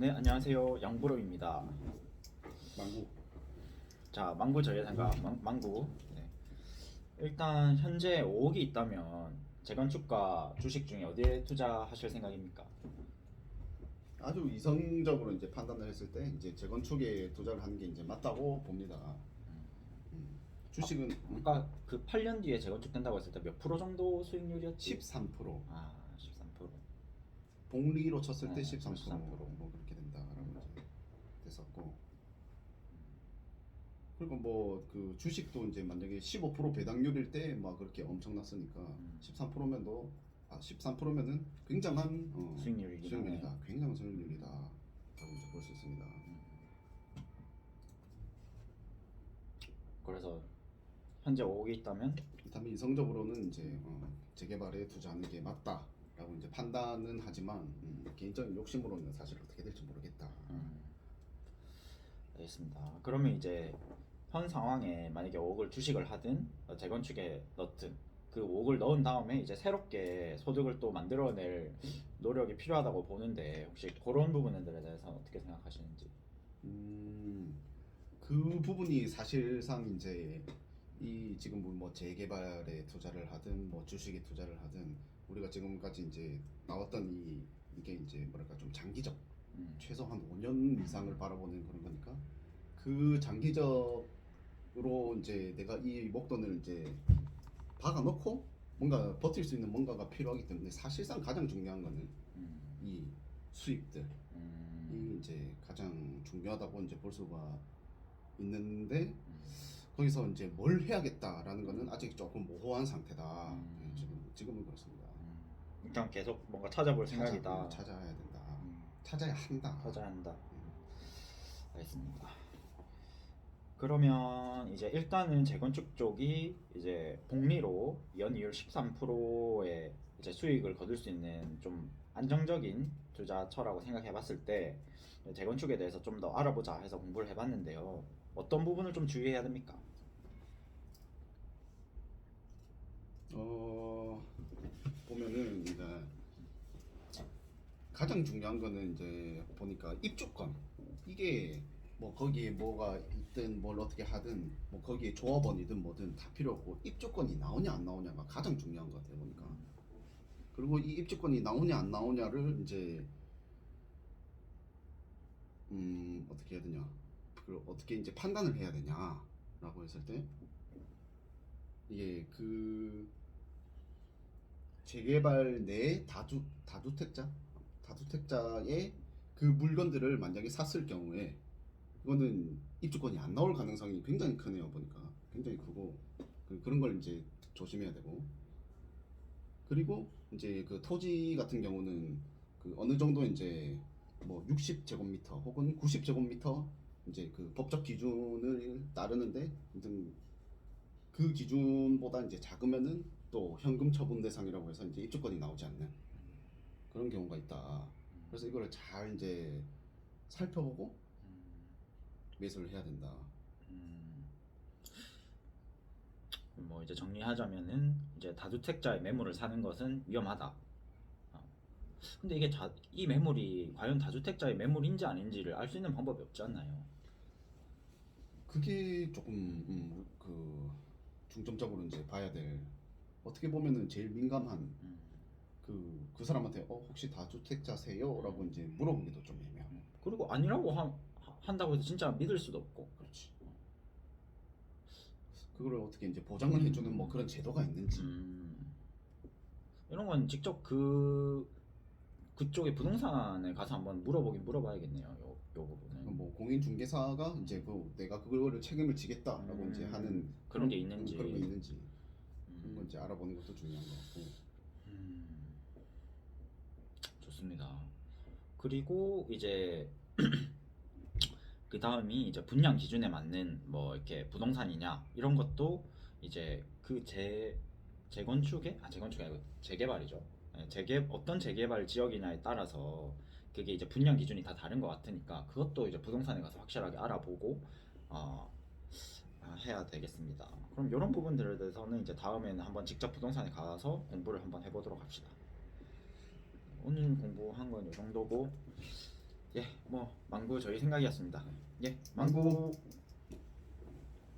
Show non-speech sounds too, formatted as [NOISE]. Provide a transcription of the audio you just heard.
네 안녕하세요 양부름입니다. 망고 자 망구 전예상가 망, 망구. 네. 일단 현재 5억이 있다면 재건축과 주식 중에 어디에 투자하실 생각입니까? 아주 이성적으로 이제 판단을 했을 때 이제 재건축에 투자를 하는 게 이제 맞다고 봅니다. 음, 주식은 아까 그 8년 뒤에 재건축 된다고 했을 때 몇 프로 정도 수익률이었지? 13%아 13%. 복리로 쳤을 때 어, 13%, 13%. 뭐 그렇게 된다라고 이제 됐었고 그리고 뭐 그 주식도 이제 만약에 15% 배당률일 때 막 그렇게 엄청났으니까 음. 13%면 도 아, 13%면은 굉장한 어, 수익률이긴 수익률이다. 굉장한 수익률이다. 라고 이제 볼 수 있습니다. 그래서 현재 5억이 있다면 일단 이성적으로는 이제 어, 재개발에 투자하는 게 맞다라고 이제 판단은 하지만 음, 개인적인 욕심으로는 사실 어떻게 될지 모르겠다. 음, 알겠습니다. 그러면 이제 현 상황에 만약에 5억을 주식을 하든 어, 재건축에 넣든 그 5억을 넣은 다음에 이제 새롭게 소득을 또 만들어낼 노력이 필요하다고 보는데 혹시 그런 부분들에 대해서 어떻게 생각하시는지? 음, 그 부분이 사실상 이제 이 지금 뭐 재개발에 투자를 하든 뭐 주식에 투자를 하든 우리가 지금까지 이제 나왔던 이 이게 이제 뭐랄까 좀 장기적 음, 최소 한 5년 이상을 바라보는 그런 거니까 그 장기적으로 이제 내가 이 목돈을 이제 박아 놓고 뭔가 버틸 수 있는 뭔가가 필요하기 때문에 사실상 가장 중요한 거는 음, 이 수입들. 음, 이 이제 가장 중요하다고 이제 볼 수가 있는데 음. 거기서 이제 뭘 해야겠다라는 거는 아직 조금 모호한 상태다. 음. 네, 지금 지금은 그렇습니다. 음. 일단 계속 뭔가 찾아볼 생각이다. 찾아, 찾아야 된다. 음, 찾아야 한다. 찾아야 한다. 음. 알겠습니다. 그러면 이제 일단은 재건축 쪽이 이제 복리로 연이율 13%의 이제 수익을 거둘 수 있는 좀 안정적인 투자처라고 생각해 봤을 때 재건축에 대해서 좀 더 알아보자 해서 공부를 해 봤는데요. 어떤 부분을 좀 주의해야 됩니까? 어 보면은 이제 가장 중요한 거는 이제 보니까 입주권. 이게 뭐 거기에 뭐가 있든 뭘 어떻게 하든 뭐 거기에 조합원이든 뭐든 다 필요 없고 입주권이 나오냐 안 나오냐가 가장 중요한 것 같아요 보니까. 그리고 이 입주권이 나오냐 안 나오냐를 이제 음 어떻게 해야 되냐 그걸 어떻게 이제 판단을 해야 되냐라고 했을 때 이게 그 재개발 내 다주 다주택자? 다주택자의 그 물건들을 만약에 샀을 경우에 이거는 입주권이 안 나올 가능성이 굉장히 크네요 보니까. 굉장히 크고. 그, 그런 걸 이제 조심해야 되고. 그리고 이제 그 토지 같은 경우는 그 어느 정도 이제 뭐 60제곱미터 혹은 90제곱미터 이제 그 법적 기준을 따르는데 그 기준보다 이제 작으면은 또 현금 처분 대상이라고 해서 이제 입주권이 나오지 않는 그런 경우가 있다. 그래서 이거를 잘 이제 살펴보고 매수를 해야 된다. 음, 뭐 이제 정리하자면은 이제 다주택자의 매물을 사는 것은 위험하다. 어. 근데 이게 자, 이 매물이 과연 다주택자의 매물인지 아닌지를 알 수 있는 방법이 없지 않나요? 그게 조금 음, 그 중점적으로 이제 봐야 될 어떻게 보면은 제일 민감한 음, 그 그 사람한테 어 혹시 다주택자세요?라고 이제 물어보기도 좀 애매하고 그리고 아니라고 하, 하- 한다고 해서 진짜 믿을 수도 없고. 그렇지. 그거를 어떻게 이제 보장을 해주는 뭐 그런 제도가 있는지 음, 이런 건 직접 그 그쪽의 부동산에 가서 한번 물어보긴 물어봐야겠네요. 요, 요 부분은. 뭐 공인중개사가 이제 그 내가 그거를 책임을 지겠다라고 음, 이제 하는 그런 게 있는지. 그런 게 있는지 음. 그런 거 이제 알아보는 것도 중요한 것 같고 음, 좋습니다. 그리고 이제 [CLEARS THROAT] 그 다음이 이제 분양 기준에 맞는 뭐 이렇게 부동산이냐 이런 것도 이제 그 재 재건축에 아 재건축이 아니고 재개발이죠. 예, 재개 어떤 재개발 지역이냐에 따라서 그게 이제 분양 기준이 다 다른 것 같으니까 그것도 이제 부동산에 가서 확실하게 알아보고 어, 아, 해야 되겠습니다. 그럼 이런 부분들에 대해서는 이제 다음에는 한번 직접 부동산에 가서 공부를 한번 해보도록 합시다. 오늘 공부한 건 이 정도고 예, 뭐 망구 저희 생각이었습니다. 예, 망구.